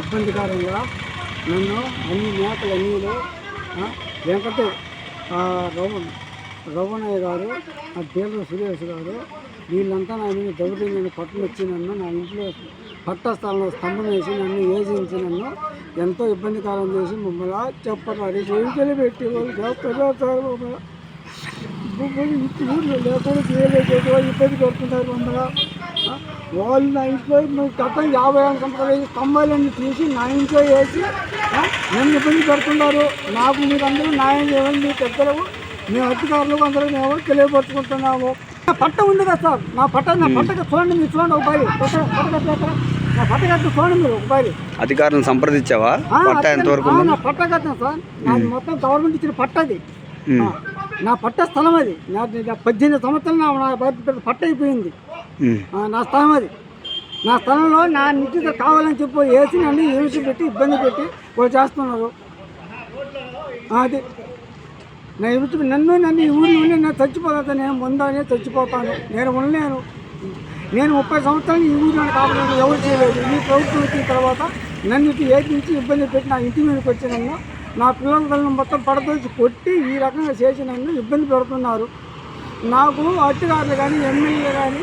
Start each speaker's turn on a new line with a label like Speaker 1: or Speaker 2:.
Speaker 1: ఇబ్బందికరంగా నన్ను అన్ని నేతలు అన్నీలు వెంకట రవణయ్య గారు ఆ డీలర్ సురేష్ గారు వీళ్ళంతా నా మీద నేను పట్టుకు వచ్చి నన్ను నా ఇంట్లో పట్టస్థలంలో స్తంభం వేసి నన్ను ఏజించి నన్ను ఎంతో ఇబ్బందికరం చేసి మమ్మల్ని చెప్పరారు చేతులు పెట్టి వాళ్ళు చేస్తారు మమ్మల్ని ఊళ్ళో లేకుండా చేయలేదు ఇబ్బంది పెడుతున్నారు మమ్మల్ని. వాళ్ళు నా ఇంట్లో నువ్వు గతం యాభై ఐదు సంవత్సరాలు స్తంభాలన్నీ తీసి నా ఇంట్లో వేసి నన్ను ఇబ్బంది పెడుతున్నారు. నాకు మీరందరూ న్యాయం చేయాలని మీ పెద్దలు మేము అధికారులకు అందరూ మేము తెలియపరుచుకుంటున్నాము. నా పట్ట ఉంది కదా సార్ నా పట్ట నా పట్టక చూడండి మీరు చూడండి ఒక పట్ట పట్టక? నా పట్టకట్టు చూడండి మీరు ఒక బారి
Speaker 2: అధికారులను సంప్రదించావా? పట్ట ఎంతవరకు
Speaker 1: నా పట్ట కట్టిన సార్ నాది మొత్తం గవర్నమెంట్ ఇచ్చిన పట్ట అది.
Speaker 2: ఉమ్.
Speaker 1: ఆ, నా పట్ట స్థలం అది. నా పద్దెనిమిది సంవత్సరాలు నా పట్ట అయిపోయింది. నా స్థలం అది. నా స్థలంలో నా నిత్యత కావాలని చెప్పి వేసి నన్ను ఏమిసి పెట్టి ఇబ్బంది పెట్టి వాళ్ళు చేస్తున్నారు. అది. నా ఎదుటి నన్ను నన్ను ఈ ఊరిలో ఉండి నేను చచ్చిపోతా నేను ముందానే చచ్చిపోతాను. నేను ఉండలేను. నేను ముప్పై సంవత్సరాలు ఈ ఊరిలో కావాలని ఎవరు చేయలేదు. ఈ ప్రభుత్వం వచ్చిన తర్వాత నన్ను ఇటు ఏదించి ఇబ్బంది పెట్టి నా ఇంటి మీదకి వచ్చి నా పిల్లల తల్లిని మొత్తం పడదోచి కొట్టి ఈ రకంగా చేసి నన్ను ఇబ్బంది పెడుతున్నారు. నాకు అధికారులు కానీ ఎమ్మెల్యే కానీ